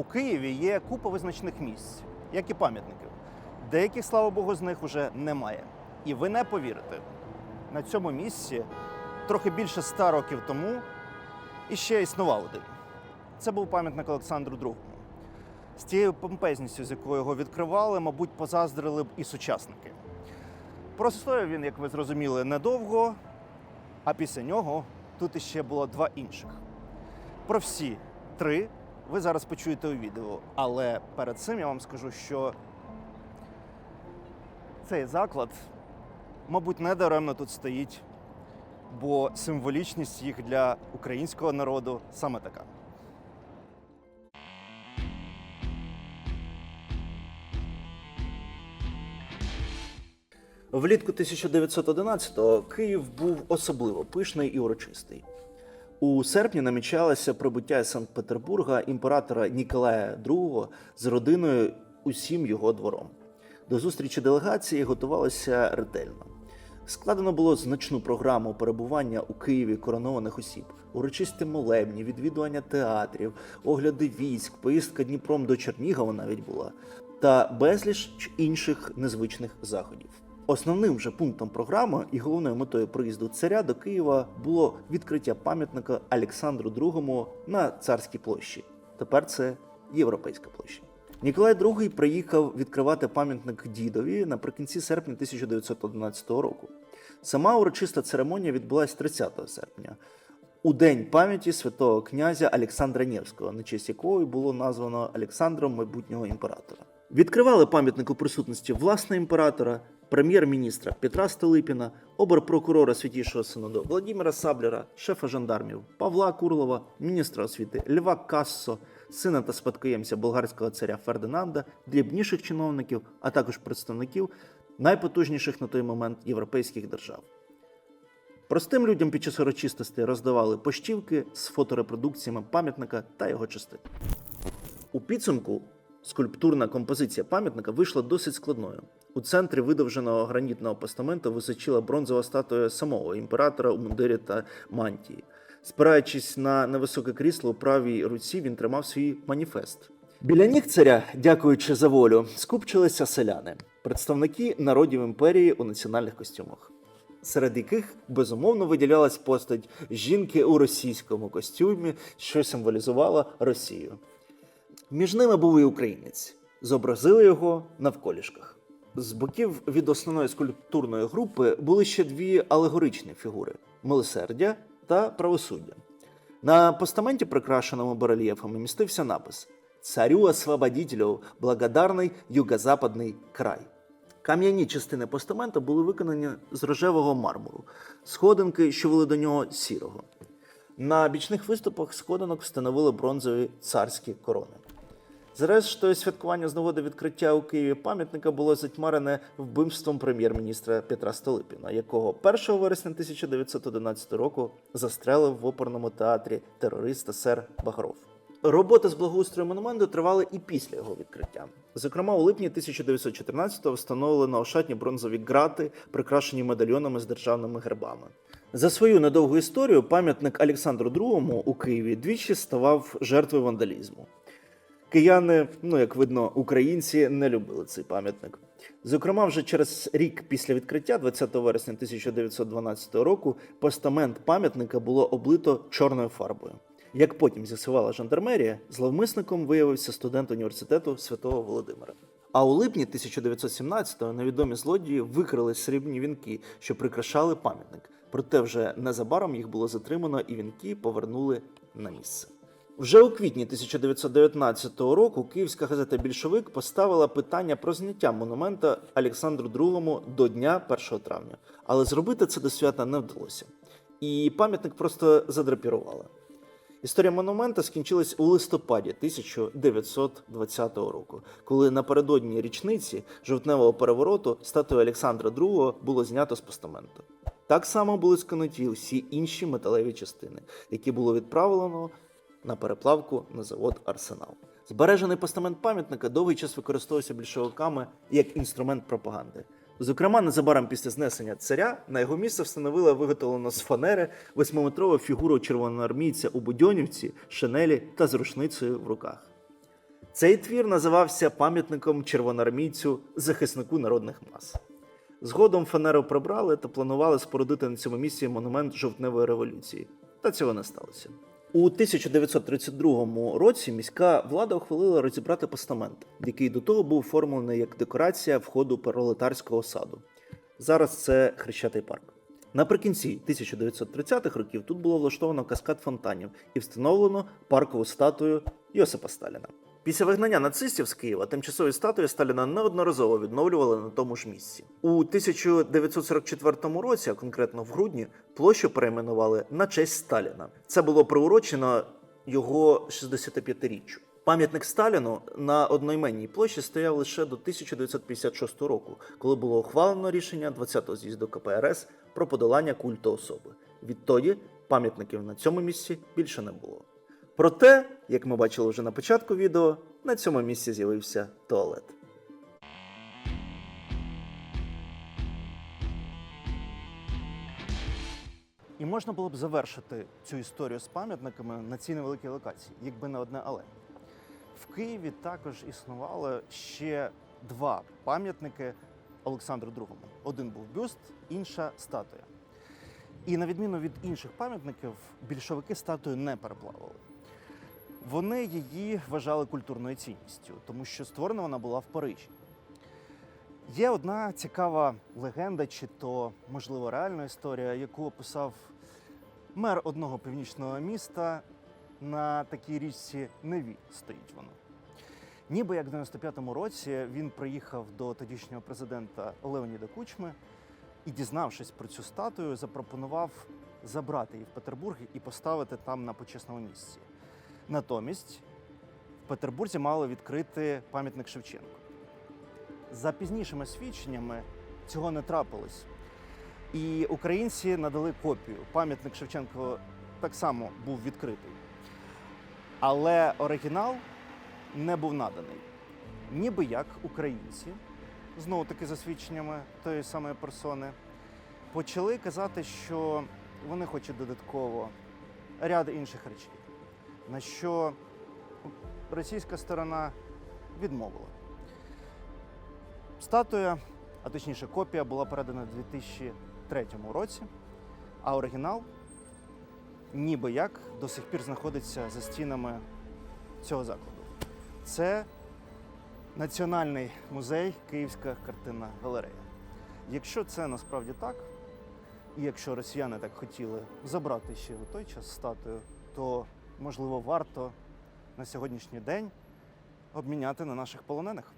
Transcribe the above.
У Києві є купа визначних місць, як і пам'ятників. Деяких, слава Богу, з них уже немає. І ви не повірите, на цьому місці трохи більше ста років тому іще існував один. Це був пам'ятник Олександру II. З тією помпезністю, з якою його відкривали, мабуть, позаздрили б і сучасники. Простояв він, як ви зрозуміли, недовго, а після нього тут іще було два інших. Про всі три ви зараз почуєте у відео. Але перед цим я вам скажу, що цей заклад, мабуть, не даремно тут стоїть, бо символічність їх для українського народу саме така. Влітку 1911-го Київ був особливо пишний і урочистий. У серпні намічалося прибуття Санкт-Петербурга імператора Ніколая II з родиною усім його двором. До зустрічі делегації готувалися ретельно. Складено було значну програму перебування у Києві коронованих осіб, урочисті молебні, відвідування театрів, огляди військ, поїздка Дніпром до Чернігова навіть була, та безліч інших незвичних заходів. Основним же пунктом програми і головною метою приїзду царя до Києва було відкриття пам'ятника Олександру II на царській площі. Тепер це Європейська площа. Ніколай II приїхав відкривати пам'ятник дідові наприкінці серпня 1911 року. Сама урочиста церемонія відбулася 30 серпня, у день пам'яті святого князя Олександра Невського, на честь якого було названо Олександром майбутнього імператора. Відкривали пам'ятник у присутності власне імператора, прем'єр-міністра Петра Столипіна, оберпрокурора Святішого Синоду Владимира Саблера, шефа жандармів Павла Курлова, міністра освіти Льва Кассо, сина та спадкоємця болгарського царя Фердинанда, дрібніших чиновників, а також представників найпотужніших на той момент європейських держав. Простим людям під час урочистостей роздавали поштівки з фоторепродукціями пам'ятника та його частин. У підсумку скульптурна композиція пам'ятника вийшла досить складною. У центрі видовженого гранітного постаменту височила бронзова статуя самого імператора у мундирі та мантії. Спираючись на невисоке крісло у правій руці, він тримав свій маніфест. Біля ніг царя, дякуючи за волю, скупчилися селяни, представники народів імперії у національних костюмах серед яких безумовно виділялась постать жінки у російському костюмі, що символізувала Росію. Між ними був і українець. Зобразили його навколішках. З боків від основної скульптурної групи були ще дві алегоричні фігури милосердя та правосуддя. На постаменті, прикрашеному барельєфами, містився напис Царю освободителю, благодарний юго-западний край. Кам'яні частини постамента були виконані з рожевого мармуру, сходинки, що вели до нього сірого. На бічних виступах сходинок встановили бронзові царські корони. Зрештою, святкування з нагоди відкриття у Києві пам'ятника було затьмарене вбивством прем'єр-міністра Петра Столипіна, якого 1 вересня 1911 року застрелив в оперному театрі терориста Сер Багров. Роботи з благоустрою монументу тривали і після його відкриття. Зокрема, у липні 1914-го встановлено ошатні бронзові грати, прикрашені медальйонами з державними гербами. За свою недовгу історію пам'ятник Олександру II у Києві двічі ставав жертвою вандалізму. Кияни, ну як видно, українці не любили цей пам'ятник. Зокрема, вже через рік після відкриття, 20 вересня 1912 року, постамент пам'ятника було облито чорною фарбою. Як потім з'ясувала жандармерія, зловмисником виявився студент університету Святого Володимира. А у липні 1917-го невідомі злодії викрили срібні вінки, що прикрашали пам'ятник. Проте вже незабаром їх було затримано і вінки повернули на місце. Вже у квітні 1919 року київська газета Більшовик поставила питання про зняття монумента Олександру II до дня 1 травня, але зробити це до свята не вдалося. І пам'ятник просто задрапірували. Історія монумента скінчилась у листопаді 1920 року, коли напередодні річниці жовтневого перевороту статую Олександра II було знято з постаменту. Так само були скинуті усі інші металеві частини, які було відправлено на переплавку на завод Арсенал. Збережений постамент пам'ятника довгий час використовувався більшовиками як інструмент пропаганди. Зокрема, незабаром після знесення царя на його місце встановила виготовлену з фанери восьмиметрову фігуру червоноармійця у Будьонівці, шинелі та з рушницею в руках. Цей твір називався пам'ятником червоноармійцю захиснику народних мас. Згодом фанеру прибрали та планували спорудити на цьому місці монумент жовтневої революції. Та цього не сталося. У 1932 році міська влада ухвалила розібрати постамент, який до того був оформлений як декорація входу пролетарського саду. Зараз це хрещатий парк. Наприкінці 1930-х років тут було влаштовано каскад фонтанів і встановлено паркову статую Йосипа Сталіна. Після вигнання нацистів з Києва тимчасові статуї Сталіна неодноразово відновлювали на тому ж місці. У 1944 році, а конкретно в грудні, площу перейменували на честь Сталіна. Це було приурочено його 65-річчю. Пам'ятник Сталіну на одноіменній площі стояв лише до 1956 року, коли було ухвалено рішення 20-го з'їзду КПРС про подолання культу особи. Відтоді пам'ятників на цьому місці більше не було. Проте, як ми бачили вже на початку відео, на цьому місці з'явився туалет. І можна було б завершити цю історію з пам'ятниками на цій невеликій локації, якби не одне але. В Києві також існувало ще два пам'ятники Олександру II. Один був бюст, інша статуя. І на відміну від інших пам'ятників, більшовики статую не переплавили. Вони її вважали культурною цінністю, тому що створена вона була в Парижі. Є одна цікава легенда, чи то, можливо, реальна історія, яку описав мер одного північного міста на такій річці Неві стоїть воно. Ніби як в 95-му році він приїхав до тодішнього президента Леоніда Кучми і, дізнавшись про цю статую, запропонував забрати її в Петербург і поставити там на почесному місці. Натомість в Петербурзі мали відкрити пам'ятник Шевченку. За пізнішими свідченнями цього не трапилось. І українці надали копію. Пам'ятник Шевченко так само був відкритий. Але оригінал не був наданий. Ніби як українці, знову таки за свідченнями тої самої персони, почали казати, що вони хочуть додатково ряд інших речей, на що російська сторона відмовила. Статуя, а точніше копія, була передана у 2003 році, а оригінал ніби як до сих пір знаходиться за стінами цього закладу. Це Національний музей Київська картинна галерея. Якщо це насправді так, і якщо росіяни так хотіли забрати ще у той час статую, то можливо варто на сьогоднішній день обміняти на наших полонених.